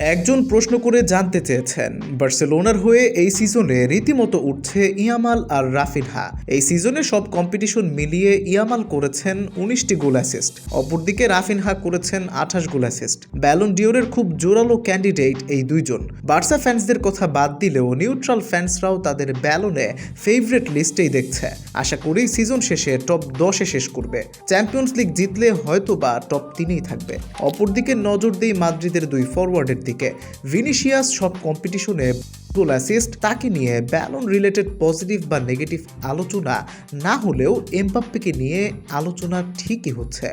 একজন প্রশ্ন করে জানতে চেয়েছেন। বার্সেলোনার হয়ে এই সিজনে রীতিমতো উঠছে ইয়ামাল আর রাফিনহা। এই সিজনে সব কম্পিটিশন মিলিয়ে ইয়ামাল করেছেন উনিশটি গোল অ্যাসিস্ট, অপরদিকে রাফিনহা করেছেন আঠাশ গোল অ্যাসিস্ট। ব্যালন ডিওরের খুব জোরালো ক্যান্ডিডেট এই দুইজন। বার্সা ফ্যান্সদের কথা বাদ দিলেও নিউট্রাল ফ্যান্সরাও তাদের ব্যালনে ফেভারিট লিস্টেই দেখছে। আশা করি সিজন শেষে টপ দশে শেষ করবে। চ্যাম্পিয়ন্স লিগ জিতলে হয়তো বা টপ তিনেই থাকবে। অপরদিকে নজর দেই মাদ্রিদের দুই ফরওয়ার্ডের দিকে। ভিনিসিয়াস সব কম্পিটিশনে গোল অ্যাসিস্ট তাকে নিয়ে ব্যালন রিলেটেড পজিটিভ বা নেগেটিভ আলোচনা না হলেও এমবাপ্পেকে নিয়ে আলোচনা ঠিকই হচ্ছে।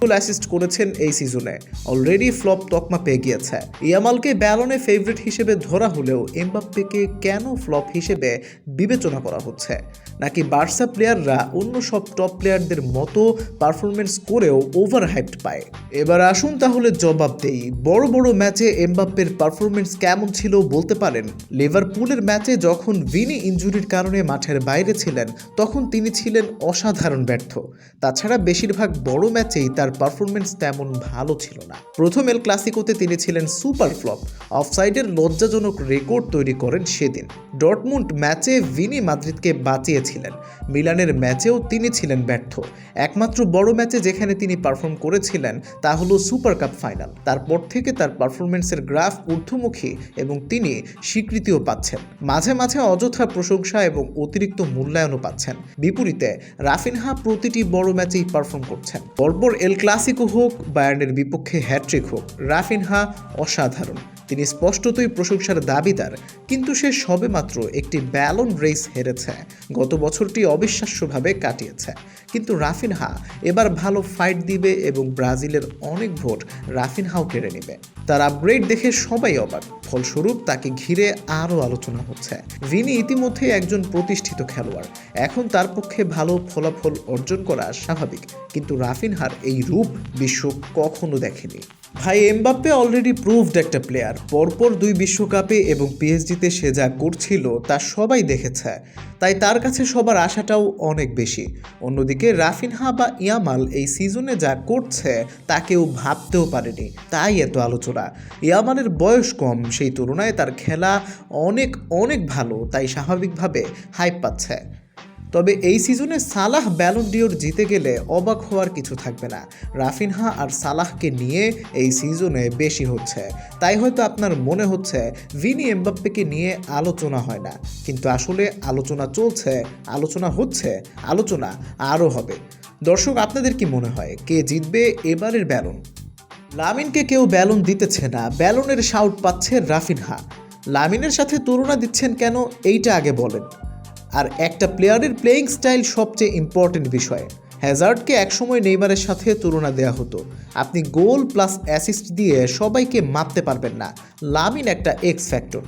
গোল অ্যাসিস্ট করেছেন এই সিজনে অলরেডি ফ্লপ তকমা পেয়ে গিয়েছে। ইয়ামালকে ব্যালনে ফেভারিট হিসেবে ধরা হলেও এমবাপ্পেকে কেন ফ্লপ হিসেবে বিবেচনা করা হচ্ছে? নাকি বার্সা প্লেয়াররা অন্য সব টপ প্লেয়ারদের মতো পারফরমেন্স করেও ওভার হাইপড পায়? এবার আসুন তাহলে জবাব দেই। বড় বড় ম্যাচে এমবাপ্পের পারফরমেন্স কেমন ছিল বলতে পারেন? লিভারপুলের ম্যাচে যখন ভিনি ইনজুরির কারণে মাঠের বাইরে ছিলেন, তখন তিনি ছিলেন অসাধারণ ব্যর্থ। তাছাড়া বেশিরভাগ বড় ম্যাচেই তার পারফরমেন্স তেমন ভালো ছিল না। প্রথম এল ক্লাসিকোতে তিনি ছিলেন সুপার ফ্লপ অফসাইডের লজ্জাজনক রেকর্ড তৈরি করেন সেদিন। ডটমুন্ড ম্যাচে ভিনি মাদ্রিদকে বাঁচিয়েছিলেন। মিলানের ম্যাচেও তিনি ছিলেন ব্যর্থ। একমাত্র বড় ম্যাচে যেখানে তিনি পারফর্ম করেছিলেন, তা হলো সুপার কাপ ফাইনাল। তারপর থেকে তার পারফরমেন্সের গ্রাফ ঊর্ধ্বমুখী এবং তিনি স্বীকৃতিও পাচ্ছেন। মাঝে মাঝে অযথা প্রশংসা এবং অতিরিক্ত মূল্যায়নও পাচ্ছেন। বিপরীতে, রাফিনহা প্রতিটি বড় ম্যাচেই পারফর্ম করছেন। পরপর এল ক্লাসিকো হোক, বায়ার্নের বিপক্ষে হ্যাট্রিক হোক, রাফিনহা অসাধারণ। তিনি স্পষ্টতই প্রশংসার দাবিদার, কিন্তু সে সবেমাত্র একটি ব্যালন রেস হেরেছে। গত বছরটি অবিশ্বাস্যভাবে কাটিয়েছে। কিন্তু রাফিনহা এবার ভালো ফাইট দিবে এবং ব্রাজিলের অনেক ভোট রাফিনহাও কেড়ে নেবে। তার আপগ্রেড দেখে সবাই অবাক। ফলস্বরূপ তাকে ঘিরে আরও আলোচনা হচ্ছে। ভিনি ইতিমধ্যে একজন প্রতিষ্ঠিত খেলোয়াড়। এখন তার পক্ষে ভালো ফলাফল অর্জন করা স্বাভাবিক। কিন্তু রাফিনহার এই রূপ বিশ্ব কখনো দেখেনি। ভাই, এমবাপ্পে অলরেডি প্রুভড একটা প্লেয়ার পরপর দুই বিশ্বকাপে এবং পিএসজিতে সে যা করছিল, তা সবাই দেখেছে। তাই তার কাছে সবার আশাটাও অনেক বেশি। অন্যদিকে রাফিনহা বা ইয়ামাল এই সিজনে যা করছে, তা কেউ ভাবতেও পারেনি। তাই এত আলোচনা। ইয়ামালের বয়স কম, সেই তুলনায় তার খেলা অনেক অনেক ভালো, তাই স্বাভাবিকভাবে হাইপ পাচ্ছে। তবে এই সিজনে সালাহ ব্যালন ডিওর জিতে গেলে অবাক হওয়ার কিছু থাকবে না। রাফিনহা আর সালাহকে নিয়ে এই সিজনে বেশি হচ্ছে। তাই হয়তো আপনার মনে হচ্ছে ভিনি এমবাপ্পেকে নিয়ে আলোচনা হয় না। কিন্তু আসলে আলোচনা চলছে, আলোচনা হচ্ছে, আলোচনা আরও হবে। দর্শক, আপনাদের কি মনে হয়, কে জিতবে এবারের ব্যালন লামিনকে কেউ ব্যালন দিতেছে না ব্যালনের শাউট পাচ্ছে রাফিনহা। লামিনের সাথে তুলনা দিচ্ছেন কেন, এইটা আগে বলেন। আর একটা প্লেয়ারের প্লেয়িং স্টাইল সবচেয়ে ইম্পর্টেন্ট বিষয়। হ্যাজার্ডকে একসময় নেইমারের সাথে তুলনা দেওয়া হতো। আপনি গোল প্লাস অ্যাসিস্ট দিয়ে সবাইকে মাপতে পারবেন না। লামিন একটা এক্স ফ্যাক্টর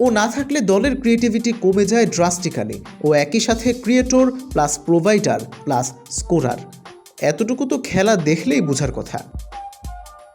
ও না থাকলে দলের ক্রিয়েটিভিটি কমে যায় ড্রাস্টিক্যালি ও একই সাথে creator plus provider plus scorer এতটুকু তো খেলা দেখলেই বোঝার কথা।